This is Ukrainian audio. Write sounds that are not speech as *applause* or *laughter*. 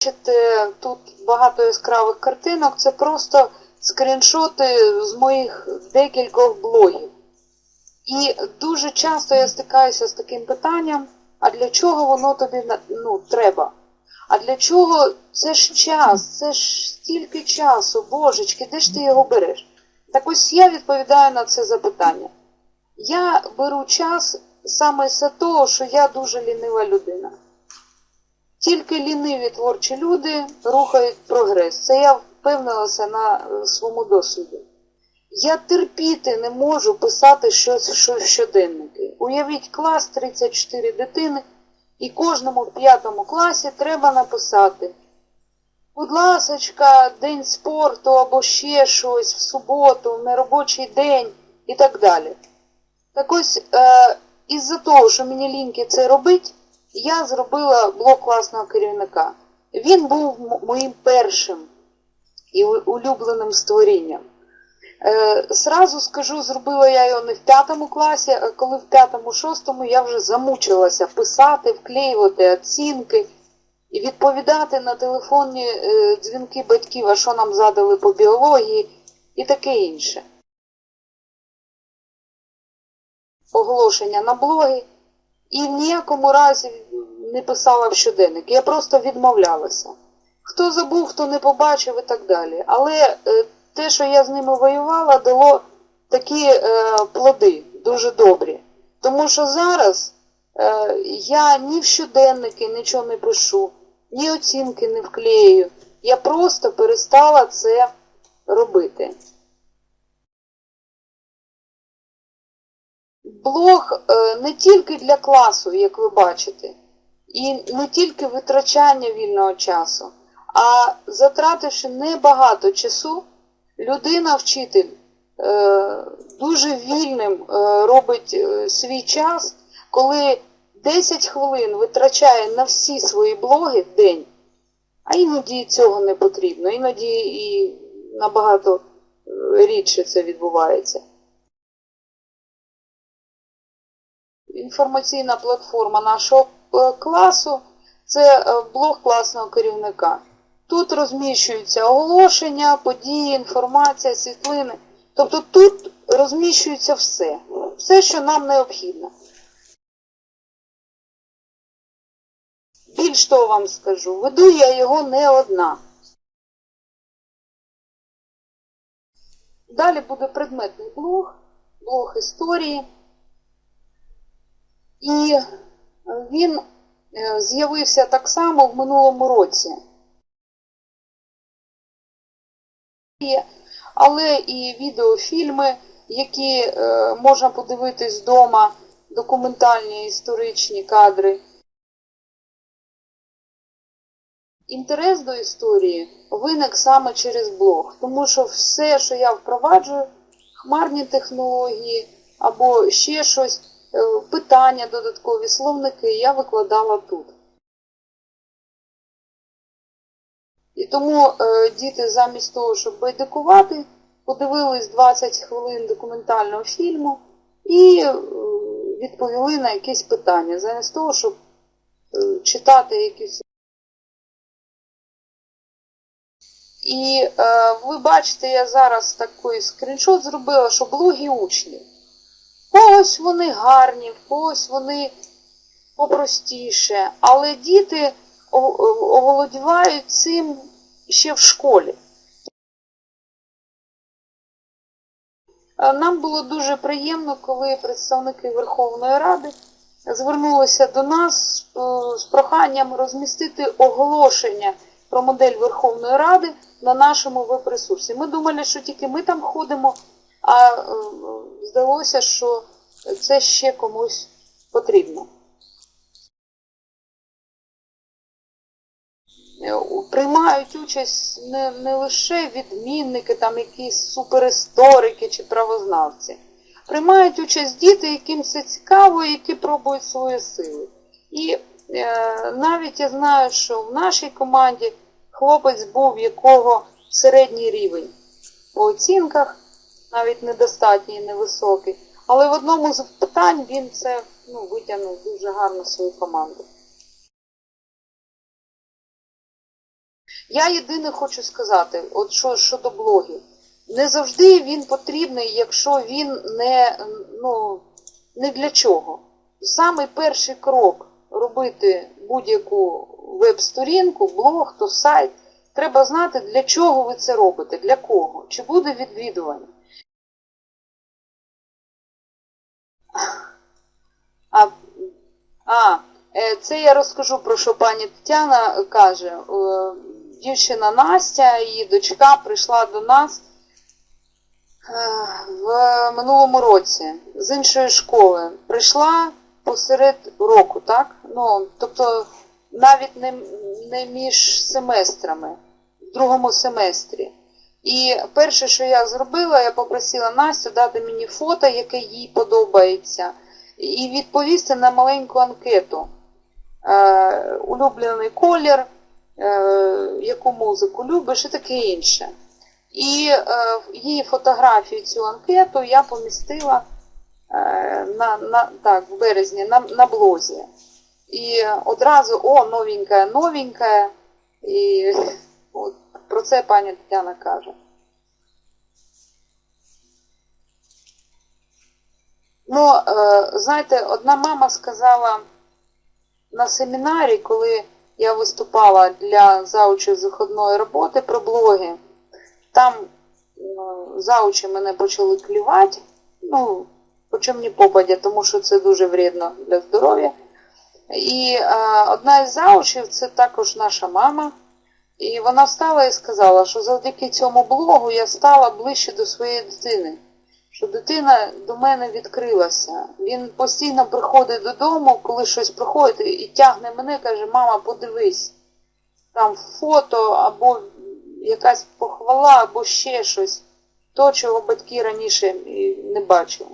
бачите, тут багато яскравих картинок, це просто скріншоти з моїх декількох блогів. І дуже часто я стикаюся з таким питанням, а для чого воно тобі ну, треба? А для чого це ж час, це ж стільки часу, божечки, де ж ти його береш? Так ось я відповідаю на це запитання. Я беру час саме з того, що я дуже лінива людина. Тільки ліниві творчі люди рухають прогрес. Це я впевнилася на своєму досвіді. Я терпіти не можу писати щось щось щоденники. Уявіть клас 34 дитини, і кожному в п'ятому класі треба написати. Будь ласочка, день спорту або ще щось в суботу, в неробочий день і так далі. Так ось, е, із-за того, що мені ліньки це робить, я зробила блок класного керівника. Він був моїм першим і улюбленим створінням. Е, Сразу скажу, зробила я його не в п'ятому класі, а коли в п'ятому-шостому я вже замучилася писати, вклеювати оцінки і відповідати на телефонні е, дзвінки батьків, а що нам задали по біології і таке інше. Оголошення на блоги і ніякому разі не писала в щоденник. Я просто відмовлялася. Хто забув, хто не побачив і так далі. Але е, те, що я з ними воювала, дало такі е, плоди дуже добрі. Тому що зараз е, я ні в щоденники нічого не пишу, ні оцінки не вклею. Я просто перестала це робити. Блог е, не тільки для класу, як ви бачите, і не тільки витрачання вільного часу, а затративши небагато часу, людина-вчитель е, дуже вільним е, робить свій час, коли 10 хвилин витрачає на всі свої блоги в день, а іноді цього не потрібно, іноді і набагато рідше це відбувається. Інформаційна платформа нашого класу це блог класного керівника. Тут розміщуються оголошення, події, інформація, світлини. Тобто тут розміщується все, все, що нам необхідно. Більш того вам скажу, веду я його не одна. Далі буде предметний блог, блог історії. І він з'явився так само в минулому році. Але і відеофільми, які можна подивитись вдома, документальні історичні кадри. Інтерес до історії виник саме через блог, тому що все, що я впроваджую, хмарні технології або ще щось, питання додаткові, словники, я викладала тут. І тому е, діти замість того, щоб байдикувати, подивились 20 хвилин документального фільму і е, відповіли на якісь питання, замість того, щоб е, читати якісь. І е, ви бачите, я зараз такий скріншот зробила, що блоги учнів. Когось вони гарні, когось вони попростіше, але діти оволодівають цим ще в школі. Нам було дуже приємно, коли представники Верховної Ради звернулися до нас з проханням розмістити оголошення про модель Верховної Ради на нашому веб-ресурсі. Ми думали, що тільки ми там ходимо, а здалося, що це ще комусь потрібно. Приймають участь не, не лише відмінники, там якісь суперісторики чи правознавці. Приймають участь діти, яким це цікаво, які пробують свої сили. І е, навіть я знаю, що в нашій команді хлопець був якого середній рівень по оцінках, навіть недостатній невисокий. Але в одному з питань він це ну, витягнув дуже гарно свою команду. Я єдине хочу сказати, от що щодо блогів. Не завжди він потрібний, якщо він не, ну, не для чого. Самий перший крок робити будь-яку веб-сторінку, блог, то сайт, треба знати, для чого ви це робите, для кого, чи буде відвідування. А, а, е, це я розкажу про що пані Тетяна каже. Е, Дівчина Настя, її дочка прийшла до нас е, в минулому році з іншої школи. Прийшла посеред року, так? Ну, тобто навіть не, не між семестрами, в другому семестрі. І перше, що я зробила, я попросила Настю дати мені фото, яке їй подобається, і відповісти на маленьку анкету. Е, улюблений колір, е, яку музику любиш і таке інше. І е, її фотографію цю анкету я помістила е, на, на, так, в березні на, на блозі. І одразу, о, новенька, новенька. І *laughs* от, про це пані Тетяна каже. Ну, е, знаєте, одна мама сказала на семінарі, коли я виступала для заучів з виходної роботи про блоги, там заучі мене почали клівати, ну, по чому не попадя, тому що це дуже вредно для здоров'я. І е, одна із заучів це також наша мама. І вона встала і сказала, що завдяки цьому блогу я стала ближче до своєї дитини, що дитина до мене відкрилася. Він постійно приходить додому, коли щось приходить, і тягне мене, каже, мама, подивись, там фото або якась похвала, або ще щось, то, чого батьки раніше не бачили.